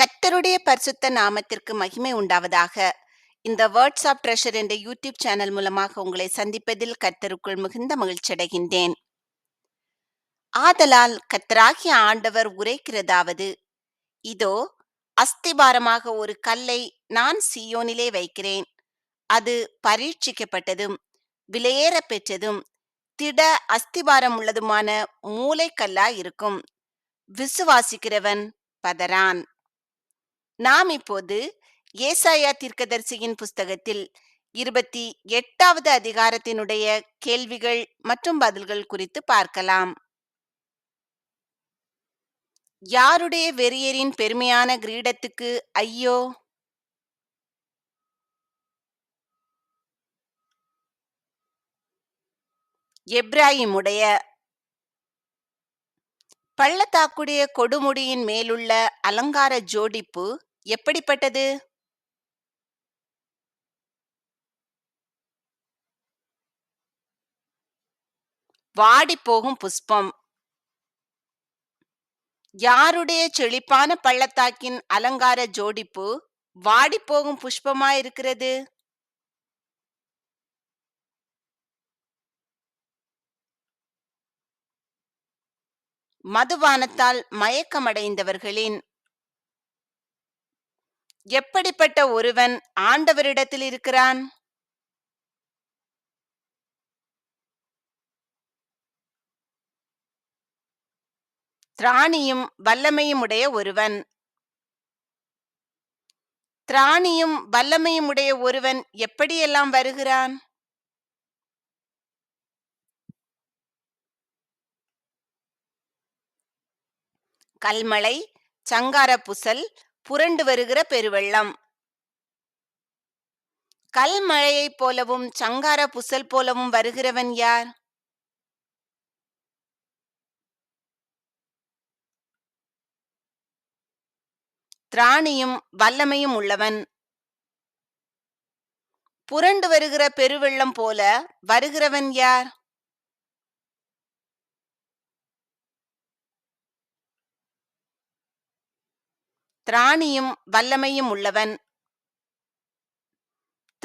கர்த்தருடைய பரிசுத்த நாமத்திற்கு மகிமை உண்டாவதாக. இந்த வேர்ட்ஸ் ஆஃப் ட்ரெஷர் என்ற யூடியூப் சேனல் மூலமாக உங்களை சந்திப்பதில் கத்தருக்குள் மிகுந்த மகிழ்ச்சியடைகின்றேன் ஆதலால் கத்தராகிய ஆண்டவர் உரைக்கிறதாவது இதோ அஸ்திபாரமாக ஒரு கல்லை நான் சீயோனிலே வைக்கிறேன். அது பரீட்சிக்கப்பட்டதும் விலையேற பெற்றதும் திட அஸ்திபாரம் உள்ளதுமான மூளைக்கல்லாய் இருக்கும் விசுவாசிக்கிறவன் பதறான். நாம் இப்போது ஏசாயா தீர்க்கதரிசியின் புஸ்தகத்தில் இருபத்தி எட்டாவது அதிகாரத்தினுடைய கேள்விகள் மற்றும் பதில்கள் குறித்து பார்க்கலாம். யாருடைய வெறியரின் பெருமையான கிரீடத்துக்கு ஐயோ? எப்ராஹிமுடைய பள்ளத்தாக்குடைய கொடுமுடியின் மேலுள்ள அலங்கார ஜோடிப்பு எப்படிப்பட்டது? வாடிப்போகும் புஷ்பம். யாருடைய செழிப்பான பள்ளத்தாக்கின் அலங்கார ஜோடிப்பு வாடிப்போகும் புஷ்பமாயிருக்கிறது? மதுபானத்தால் மயக்கமடைந்தவர்களின் எப்படிப்பட்ட ஒருவன் ஆண்டவரிடத்தில் இருக்கிறான்? திராணியும் வல்லமையும் உடைய ஒருவன். திராணியும் வல்லமையும் உடைய ஒருவன் எப்படியெல்லாம் வருகிறான்? கல்மலை சங்கார புசல் புரண்டு வருகிற பெருவெள்ளம். கல்மழையைப் போலவும் சங்கார புசல் போலவும் வருகிறவன் யார்? திராணியும் வல்லமையும் உள்ளவன். புரண்டு வருகிற பெருவெள்ளம் போல வருகிறவன் யார்? திராணியும் வல்லமையும் உள்ளவன்.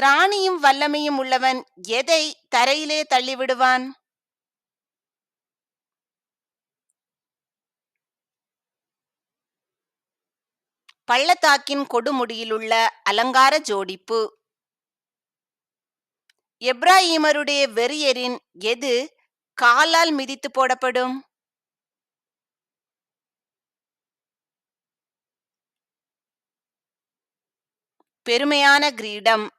திராணியும் வல்லமையும் உள்ளவன் எதை தரையிலே தள்ளிவிடுவான்? பள்ளத்தாக்கின் கொடுமுடியிலுள்ள அலங்கார ஜோடிப்பு. எப்ராஹிமருடைய வெறியரின் எது காலால் மிதித்து போடப்படும்? பெருமையான கிரீடம்.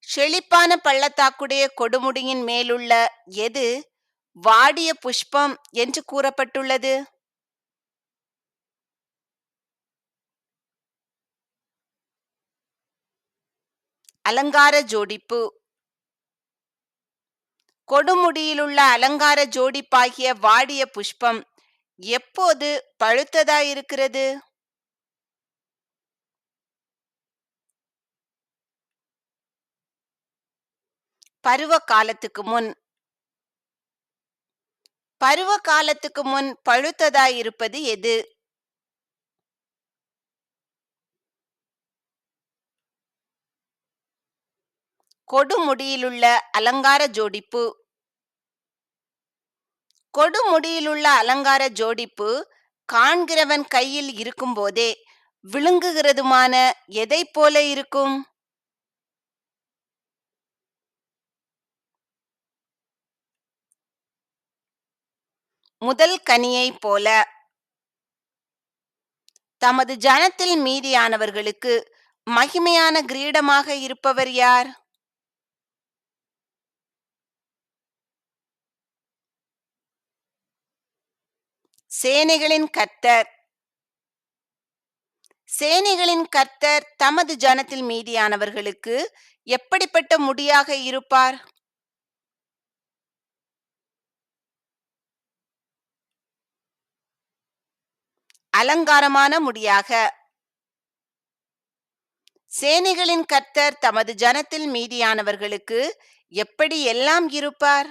செழிப்பான பள்ளத்தாக்குடைய கொடுமுடியின் மேலுள்ள எது வாடிய புஷ்பம் என்று கூறப்பட்டுள்ளது? அலங்கார ஜோடிப்பு. கொடுமுடியிலுள்ள அலங்கார ஜோடிப்பாகிய வாடிய புஷ்பம் எப்போது பழுத்ததாயிருக்கிறது? பருவ காலத்துக்கு முன். பருவ காலத்துக்கு முன் பழுத்ததாயிருப்பது எது? கொடுமுடியிலுள்ள அலங்கார ஜோடிப்பு. கொடுமுடியிலுள்ள அலங்கார ஜோடிப்பு காண்கிறவன் கையில் இருக்கும்போதே விழுங்குகிறதுமான எதை போல இருக்கும்? முதல் கனியைப் போல. தமது ஜனத்தில் மீதியானவர்களுக்கு மகிமையான கிரீடமாக இருப்பவர் யார்? சேனைகளின் கர்த்தர். சேனைகளின் கர்த்தர் தமது ஜனத்தில் மீதியானவர்களுக்கு எப்படிப்பட்ட முடியாக இருப்பார்? அலங்காரமான முடியாக. சேனைகளின் கர்த்தர் தமது ஜனத்தில் மீதியானவர்களுக்கு எப்படி எல்லாம் இருப்பார்?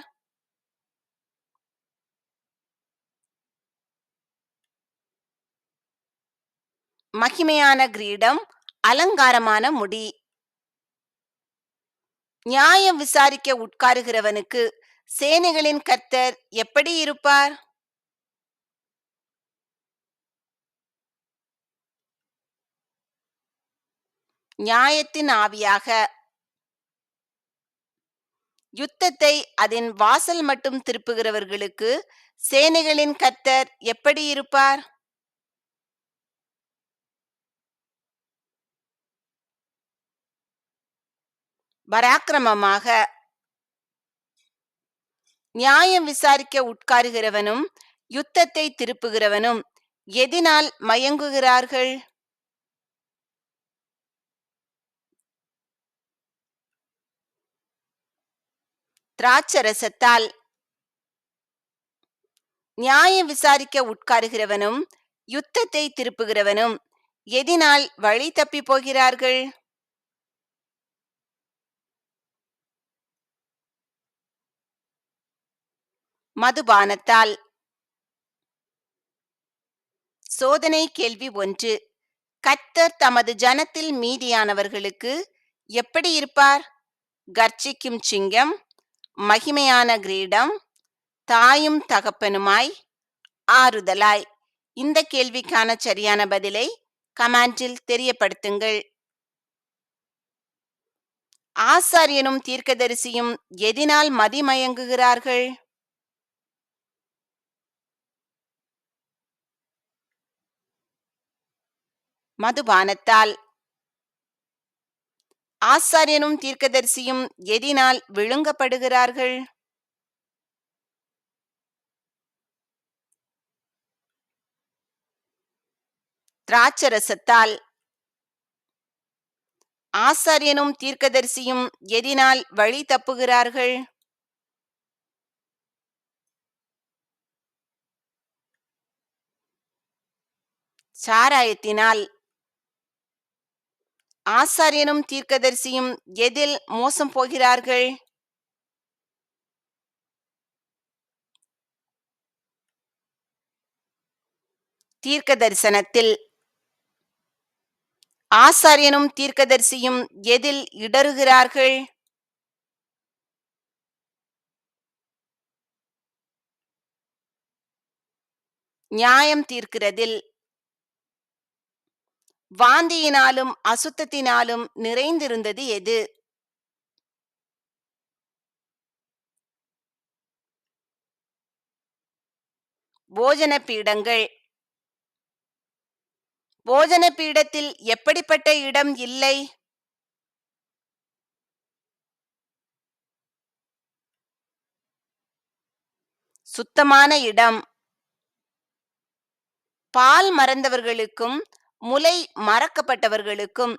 மகிமையான கிரீடம் அலங்காரமான முடி. நியாயம் விசாரிக்க உட்காருகிறவனுக்கு சேனைகளின் கர்த்தர் எப்படி இருப்பார்? நியாயத்தின் ஆவியாக. யுத்தத்தை அதன் வாசல் மட்டும் திருப்புகிறவர்களுக்கு சேனைகளின் கத்தர் எப்படி இருப்பார்? பராக்கிரமமாக. நியாயம் விசாரிக்க உட்காருகிறவனும் யுத்தத்தை திருப்புகிறவனும் எதினால் மயங்குகிறார்கள்? திராட்சரசத்தால் நியாயம் விசாரிக்க உட்காருகிறவனும் யுத்தத்தை திருப்புகிறவனும் எதினால் வழி தப்பி போகிறார்கள்? மதுபானத்தால். சோதனை கேள்வி ஒன்று. கர்த்தர் தமது ஜனத்தில் மீதியானவர்களுக்கு எப்படி இருப்பார்? கர்ச்சிக்கும் சிங்கம் மகிமையான கிரீடம் தாயும் தகப்பனுமாய் ஆறுதலாய். இந்த கேள்விக்கான சரியான பதிலை கமெண்டில் தெரியப்படுத்துங்கள். ஆசாரியனும் தீர்க்கதரிசியும் எதினால் மதிமயங்குகிறார்கள் மதுபானத்தால் ஆசாரியனும் தீர்க்கதரிசியும் எதினால் விழுங்கப்படுகிறார்கள்? திராட்சரசத்தால் ஆசாரியனும் தீர்க்கதரிசியும் எதினால் வழி தப்புகிறார்கள்? சாராயத்தினால் ஆசாரியனும் தீர்க்கதரிசியும் எதில் மோசம் போகிறார்கள்? தீர்க்க தரிசனத்தில் ஆசாரியனும் தீர்க்கதரிசியும் எதில் இடறுகிறார்கள்? நியாயம் தீர்க்கிறதில் வாந்தியினாலும் அசுத்தத்தினாலும் நிறைந்திருந்தது எது? போஜன பீடங்கள் போஜன பீடத்தில் எப்படிப்பட்ட இடம் இல்லை? சுத்தமான இடம். பால் மறந்தவர்களுக்கும் முலை மறக்கப்பட்டவர்களுக்கும்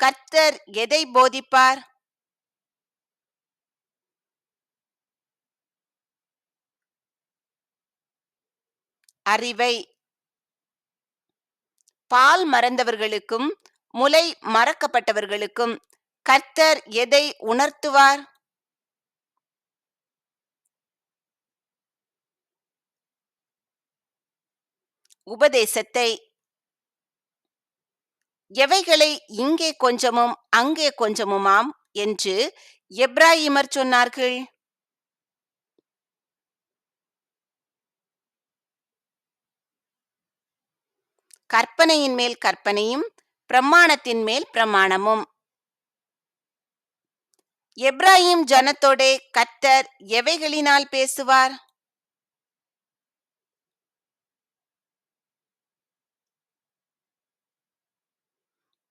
கர்த்தர் எதை போதிப்பார்? அறிவை. பால் மறந்தவர்களுக்கும் முலை மறக்கப்பட்டவர்களுக்கும் கர்த்தர் எதை உணர்த்துவார்? உபதேசத்தை எவைகளை இங்கே கொஞ்சமும் அங்கே கொஞ்சமுமாம் என்று எப்ராஹிமர் சொன்னார்கள்? கற்பனையின் மேல் கற்பனையும் பிரமாணத்தின் மேல் பிரமாணமும். எப்ராஹிம் ஜனத்தோடே கத்தர் எவைகளினால் பேசுவார்?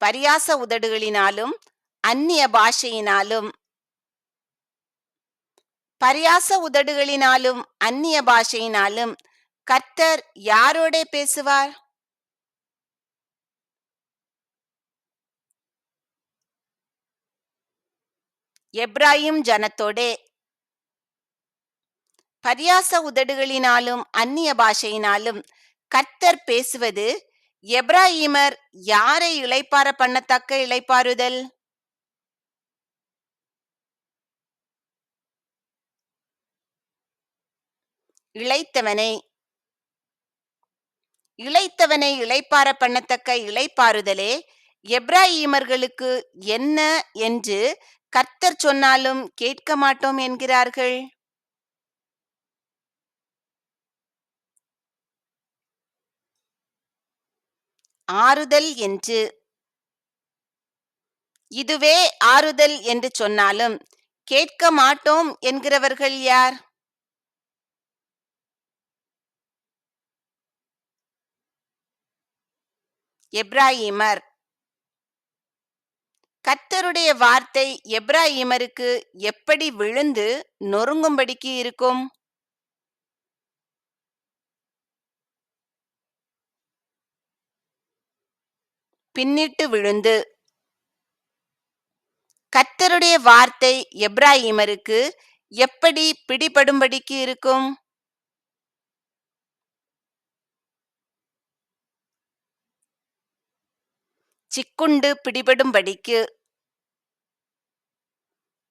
பரியாச உதடுகளினாலும் அந்நிய பாஷையினாலும். பரியாச உதடுகளினாலும் அந்நிய பாஷையினாலும் கர்த்தர் யாரோடே பேசுவார்? எப்ராஹிம் ஜனத்தோடே. பரியாச உதடுகளினாலும் அந்நிய பாஷையினாலும் கர்த்தர் பேசுவது எப்ராஹிமர் யாரை இழைப்பார பண்ணத்தக்க இளைப்பாறுதல்? இழைத்தவனை இழைத்தவனை இழைப்பார பண்ணத்தக்க இழைப்பாறுதலே எப்ராஹிமர்களுக்கு என்ன என்று கர்த்தர் சொன்னாலும் கேட்க மாட்டோம் என்கிறார்கள். ஆறுதல் என்று. இதுவே ஆறுதல் என்று சொன்னாலும் கேட்க மாட்டோம் என்கிறவர்கள் யார்? எப்ராஹிமர். கர்த்தருடைய வார்த்தை எப்ராஹிமருக்கு எப்படி விழுந்து நொறுங்கும்படிக்கு இருக்கும்? பின்னிட்டு விழுந்து கத்தருடைய வார்த்தை எப்ராஹிமருக்கு எப்படி பிடிபடும்படிக்கு இருக்கும்? சிக்குண்டு பிடிபடும்படிக்கு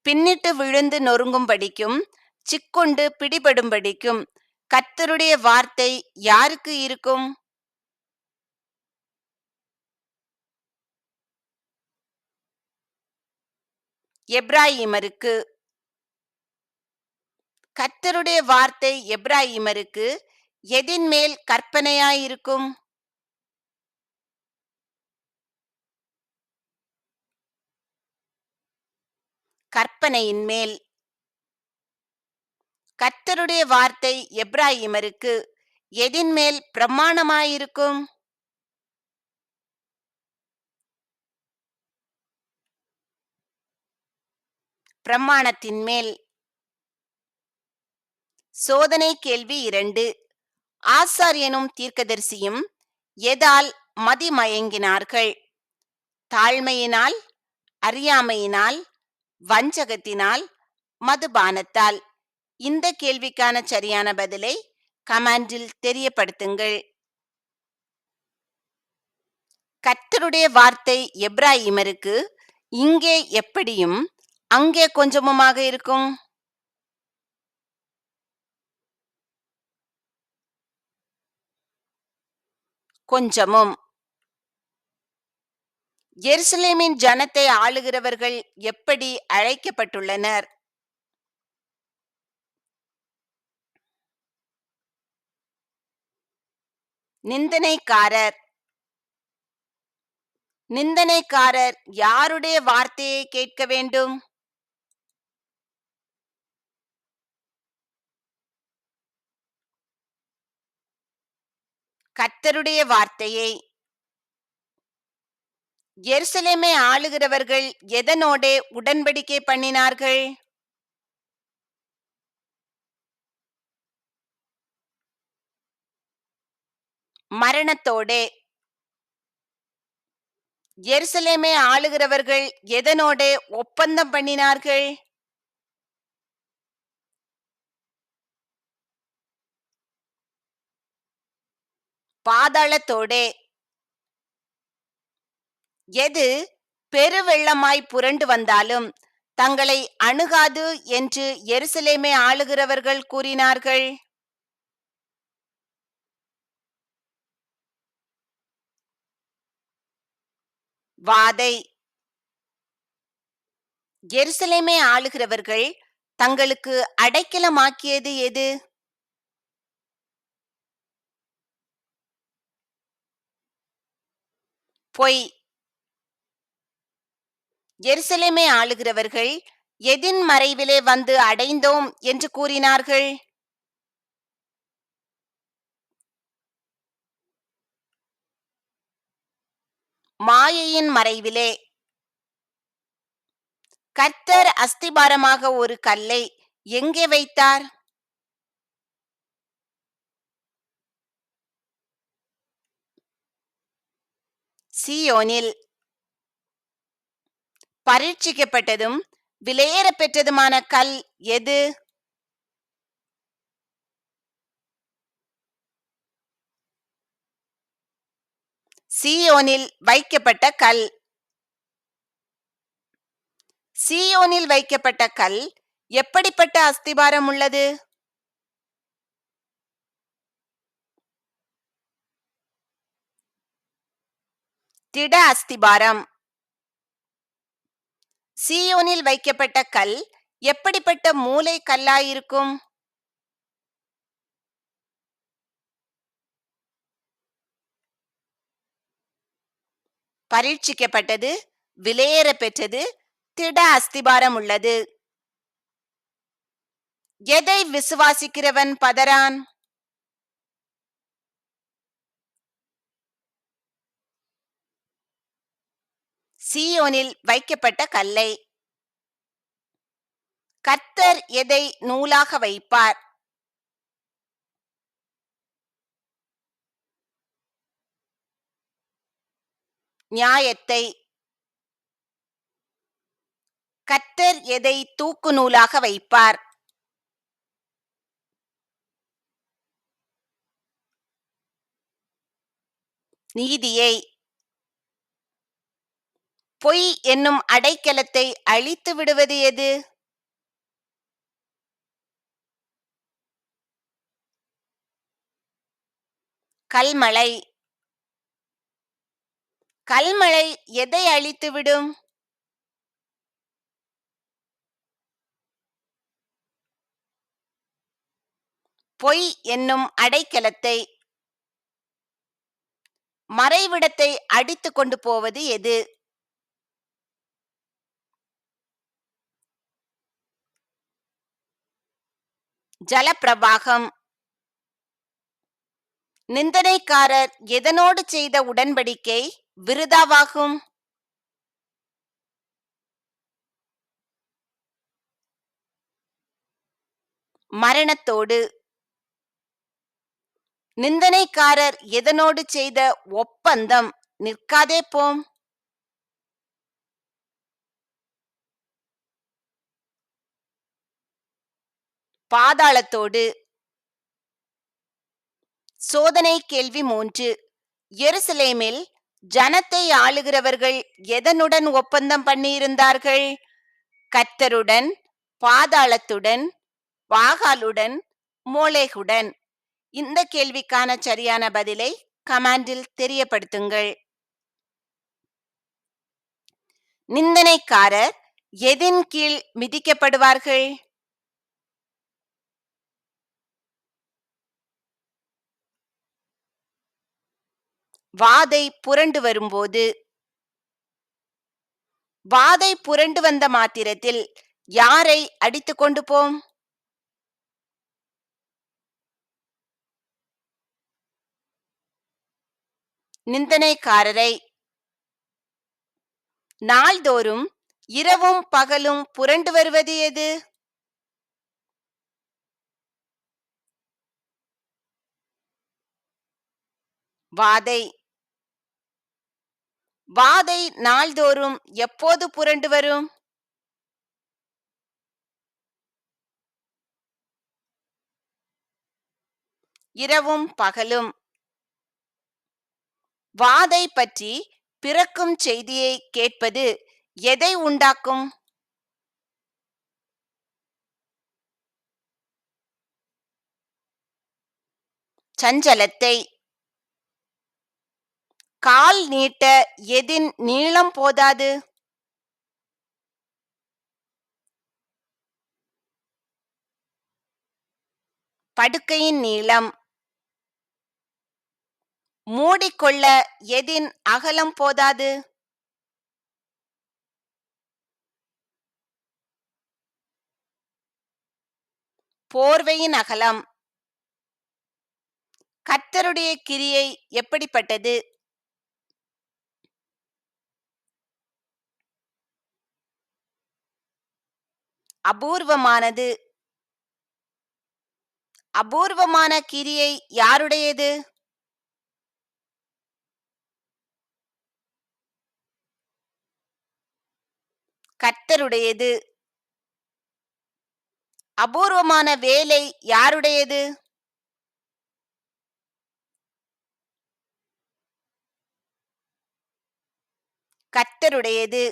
பின்னிட்டு விழுந்து நொறுங்கும்படிக்கும் சிக்குண்டு பிடிபடும்படிக்கும் கத்தருடைய வார்த்தை யாருக்கு இருக்கும்? எப்ராஹிமருக்கு. கர்த்தருடைய வார்த்தை எப்ராஹிமருக்கு எதின் மேல் கற்பனையாயிருக்கும்? கற்பனையின் மேல். கர்த்தருடைய வார்த்தை எப்ராஹிமருக்கு எதின் மேல் பிரமாணமாயிருக்கும்? பிரமாணத்தின் மேல். சோதனை கேள்வி இரண்டு. ஆசாரியனும் தீர்க்கதரிசியும் எதால் மதிமயங்கினார்கள்? தாழ்மையினால் அறியாமையினால் வஞ்சகத்தினால் மதுபானத்தால்? இந்த கேள்விக்கான சரியான பதிலை கமாண்டில் தெரியப்படுத்துங்கள். கர்த்தருடைய வார்த்தை எப்ராஹிமருக்கு இங்கே எப்படியும் அங்கே கொஞ்சமுமாக இருக்கும். கொஞ்சமும். எருசலேமின் ஜனத்தை ஆளுகிறவர்கள் எப்படி அழைக்கப்பட்டுள்ளனர்? நிந்தனைக்காரர். நிந்தனைக்காரர் யாருடைய வார்த்தையை கேட்க வேண்டும்? கர்த்தருடைய வார்த்தையை. எருசலேமை ஆளுகிறவர்கள் எதனோடே உடன்படிக்கை பண்ணினார்கள்? மரணத்தோடே. எருசலேமை ஆளுகிறவர்கள் எதனோடே ஒப்பந்தம் பண்ணினார்கள்? பாதாளத்தோடே. எது பெருவெள்ளமாய் புரண்டு வந்தாலும் தங்களை அணுகாது என்று எருசலேமை ஆளுகிறவர்கள் கூறினார்கள். வாதை. எருசலேமை ஆளுகிறவர்கள் தங்களுக்கு அடைக்கலமாக்கியது எது? பொய் எருசலேமை ஆளுகிறவர்கள் எதின் மறைவிலே வந்து அடைந்தோம் என்று கூறினார்கள்? மாயையின் மறைவிலே. கர்த்தர் அஸ்திபாரமாக ஒரு கல்லை எங்கே வைத்தார்? சீயோனில் பரீட்சிக்கப்பட்டதும் விலையேற பெற்றதுமான கல் எது? சீயோனில் வைக்கப்பட்ட கல். சீயோனில் வைக்கப்பட்ட கல் எப்படிப்பட்ட அஸ்திபாரம் உள்ளது? திட அஸ்திபாரம். சீயோனில் வைக்கப்பட்ட கல் எப்படிப்பட்ட மூலை கல்லாயிருக்கும்? பரீட்சிக்கப்பட்டது விலையேற பெற்றது திட அஸ்திபாரம் உள்ளது. எதை விசுவாசிக்கிறவன் பதறான்? சீயோனில் வைக்கப்பட்ட கல்லை. கர்த்தர் எதை நூலாக வைப்பார்? நியாயத்தை. கர்த்தர் எதை தூக்கு நூலாக வைப்பார்? நீதியை. பொய் என்னும் அடைக்கலத்தை அழித்து விடுவது எது? கல்மழை. கல்மழை எதை அழித்துவிடும் பொய் என்னும் அடைக்கலத்தை மறைவிடத்தை அடித்து கொண்டு போவது எது? ஜலப்பிரவாகம். நிந்தனைக்காரர் எதனோடு செய்த உடன்படிக்கை விருதாவாகும். மரணத்தோடு. நிந்தனைக்காரர் எதனோடு செய்த ஒப்பந்தம் நிற்காதே போம். பாதாளத்தோடு. சோதனை கேள்வி மூன்று. எருசலேமில் ஜனத்தை ஆளுகிறவர்கள் எதனுடன் ஒப்பந்தம் பண்ணியிருந்தார்கள்? கத்தருடன் பாதாளத்துடன் வாகாலுடன் மோலேகுடன் இந்த கேள்விக்கான சரியான பதிலை கமாண்டில் தெரியப்படுத்துங்கள். நிந்தனைக்காரர் எதின் கீழ் மிதிக்கப்படுவார்கள்? வாதை புரண்டு வரும்போது வாதை புரண்டு வந்த மாத்திரத்தில் யாரை அடித்து கொண்டு போம்? நிந்தனைக்காரரை. நாள்தோறும் இரவும் பகலும் புரண்டு வருவது எது? வாதை வாதை நாள்தோறும் எப்போது புரண்டு வரும்? இரவும் பகலும். வாதை பற்றி பிறக்கும் செய்தியை கேட்பது எதை உண்டாக்கும்? சஞ்சலத்தை கால் நீட்ட எதின் நீளம் போதாது? படுக்கையின் நீளம். மூடிக்கொள்ள எதின் அகலம் போதாது? போர்வையின் அகலம். கர்த்தருடைய கிரியை எப்படிப்பட்டது? அபூர்வமானது. அபூர்வமான கிரியை யாருடையது? கர்த்தருடையது. அபூர்வமான வேலை யாருடையது? கர்த்தருடையது.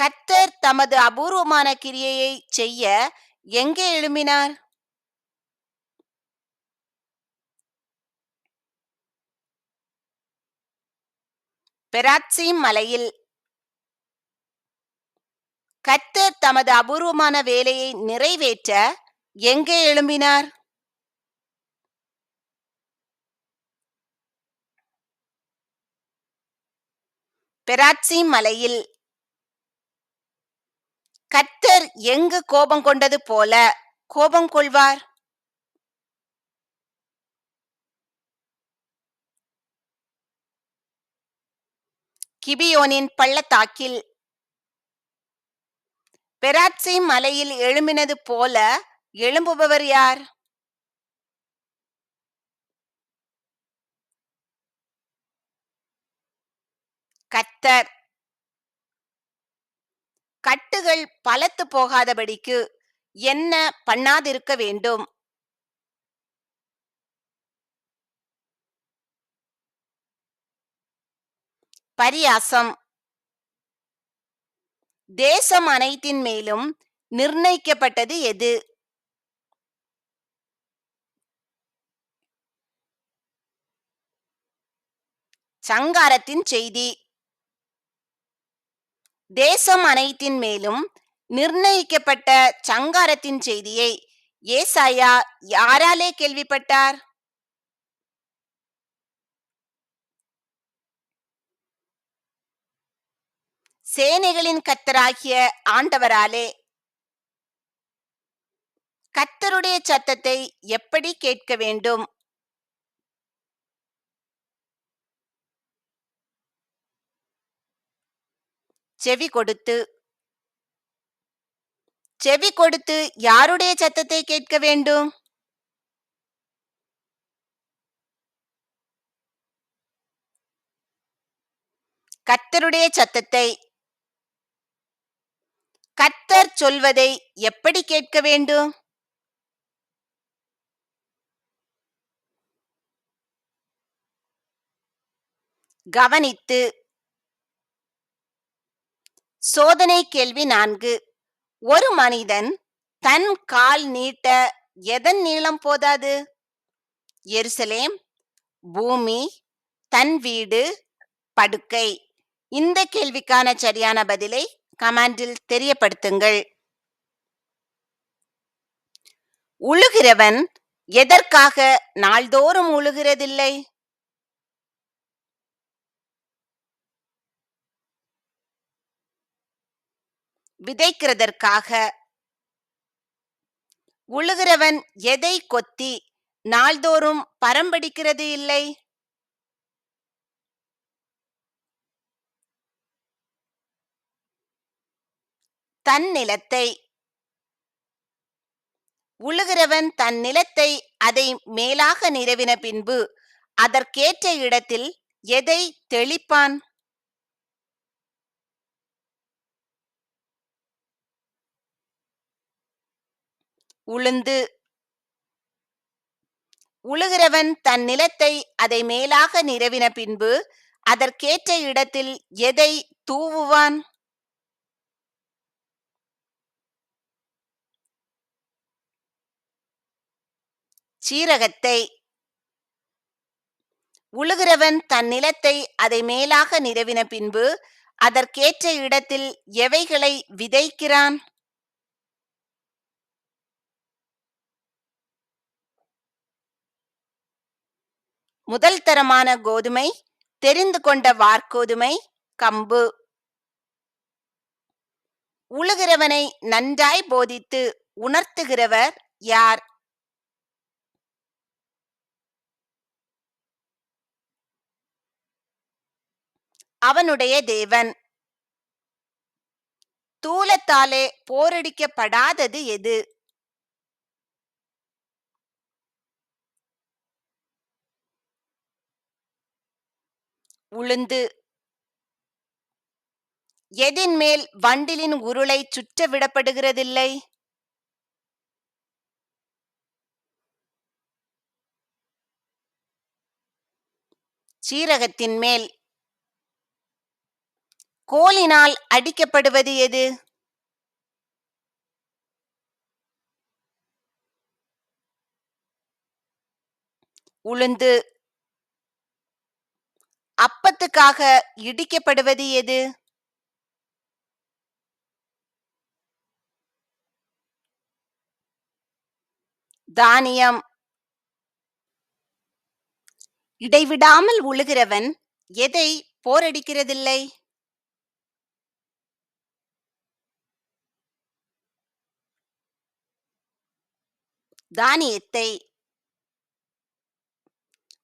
கர்த்தர் தமது அபூர்வமான கிரியையை செய்ய எங்கே எழும்பினார்? பெராட்சிம் மலையில். கர்த்தர் தமது அபூர்வமான வேலையை நிறைவேற்ற எங்கே எழும்பினார்? பெராட்சி மலையில் கர்த்தர் எங்கு கோபம் கொண்டது போல கோபம் கொள்வார்? கிபியோனின் பள்ளத்தாக்கில் பெராட்சி மலையில் எழும்பினது போல எழும்புபவர் யார்? கத்தர் கட்டுகள் பலத்து போகாதபடிக்கு என்ன பண்ணாதிருக்க வேண்டும்? பரியாசம். தேசம் அனைத்தின் மேலும் நிர்ணயிக்கப்பட்டது எது? சங்காரத்தின் செய்தி. தேசம் அனைத்தின் மேலும் நிர்ணயிக்கப்பட்ட சங்காரத்தின் செய்தியை ஏசாயா யாராலே கேள்விப்பட்டார்? சேனைகளின் கத்தராகிய ஆண்டவராலே. கத்தருடைய சத்தத்தை எப்படி கேட்க வேண்டும்? செவி கொடுத்து செவி கொடுத்து யாருடைய சத்தத்தை கேட்க வேண்டும்? கர்த்தருடைய சத்தத்தை கர்த்தர் சொல்வதை எப்படி கேட்க வேண்டும்? கவனித்து சோதனை கேள்வி நான்கு. ஒரு மனிதன் தன் கால் நீட்ட எதன் நீளம் போதாது? எருசலேம் பூமி தன் வீடு படுக்கை. இந்த கேள்விக்கான சரியான பதிலை கமாண்டில் தெரியப்படுத்துங்கள். உழுகிறவன் எதற்காக நாள்தோறும் உழுகிறதில்லை? விதைக்கிறதற்காக. உழுகிறவன் எதை கொத்தி நாள்தோறும் பரம்படிக்கிறது இல்லை? தன் நிலத்தை. உழுகிறவன் தன் நிலத்தை அதை மேலாக நிறவின பின்பு அதற்கேற்ற இடத்தில் எதை தெளிப்பான்? உளுந்து. உழுகிறவன் தன் நிலத்தை அதை மேலாக நிரவின பின்பு அதற்கேற்ற இடத்தில் எதை தூவுவான்? சீரகத்தை. உழுகிறவன் தன் நிலத்தை அதை மேலாக நிரவின பின்பு அதற்கேற்ற இடத்தில் எவைகளை விதைக்கிறான்? முதல் தரமான கோதுமை தெரிந்து கொண்ட வார்கோதுமை கம்பு. உழுகிறவனை நன்றாய் போதித்து உணர்த்துகிறவர் யார்? அவனுடைய தேவன். தூலத்தாலே போரடிக்கப்படாதது எது? உளுந்து. எதின் மேல் வண்டிலின் உருளை சுற்ற விடப்படுகிறதில்லை? சீரகத்தின் மேல் கோலினால் அடிக்கப்படுவது எது? உளுந்து. அப்பத்துக்காக இடிக்கப்படுவது எது? தானியம். இடைவிடாமல் உழுகிறவன் எதை போரடிக்கிறதில்லை? தானியத்தை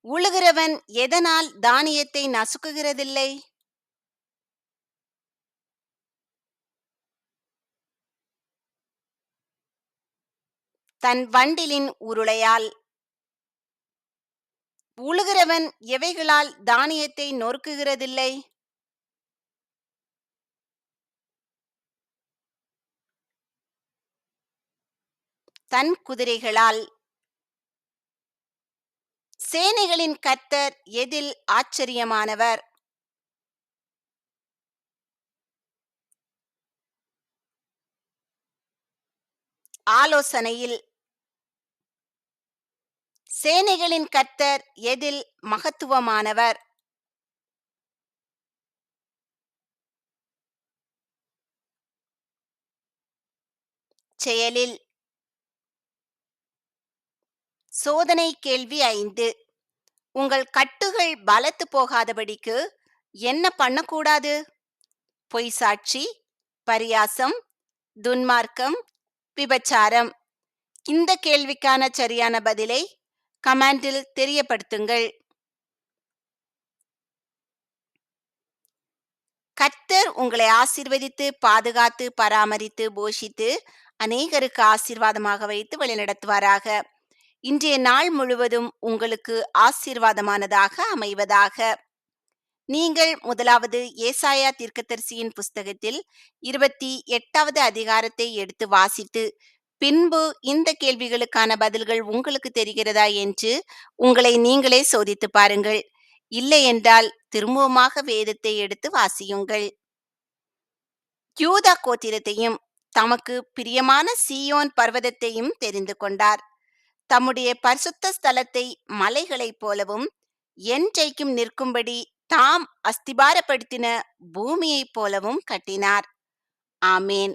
உழுகிறவன் எதனால் தானியத்தை நசுக்குகிறதில்லை? தன் வண்டிலின் உருளையால். உழுகிறவன் எவைகளால் தானியத்தை நொறுக்குகிறதில்லை? தன் குதிரைகளால். சேனைகளின் கர்த்தர் எதில் ஆச்சரியமானவர்? ஆலோசனையில். சேனைகளின் கர்த்தர் எதில் மகத்துவமானவர்? செயலில். சோதனை கேள்வி ஐந்து. உங்கள் கட்டுகள் பலத்து போகாதபடிக்கு என்ன பண்ணக்கூடாது? பொய் சாட்சி பரியாசம் துன்மார்க்கம் விபச்சாரம். இந்த கேள்விக்கான சரியான பதிலை கமெண்டில் தெரியப்படுத்துங்கள். கர்த்தர் உங்களை ஆசிர்வதித்து பாதுகாத்து பராமரித்து போஷித்து அநேகருக்கு ஆசீர்வாதமாக வைத்து வழிநடத்துவாராக. இன்றைய நாள் முழுவதும் உங்களுக்கு ஆசீர்வாதமானதாக அமைவதாக. நீங்கள் முதலாவது ஏசாயா தீர்க்கதரிசியின் புஸ்தகத்தில் இருபத்தி எட்டாவது அதிகாரத்தை எடுத்து வாசித்து பின்பு இந்த கேள்விகளுக்கான பதில்கள் உங்களுக்கு தெரிகிறதா என்று உங்களை நீங்களே சோதித்து பாருங்கள். இல்லை என்றால் திரும்பவுமாக வேதத்தை எடுத்து வாசியுங்கள். யூதா கோத்திரத்தையும் தமக்கு பிரியமான சீயோன் பர்வதத்தையும் தெரிந்து கொண்டார். தம்முடைய பரிசுத்த ஸ்தலத்தை மலைகளைப் போலவும் என்றைக்கும் நிற்கும்படி தாம் அஸ்திபாரப்படுத்தின பூமியைப் போலவும் கட்டினார். ஆமேன்.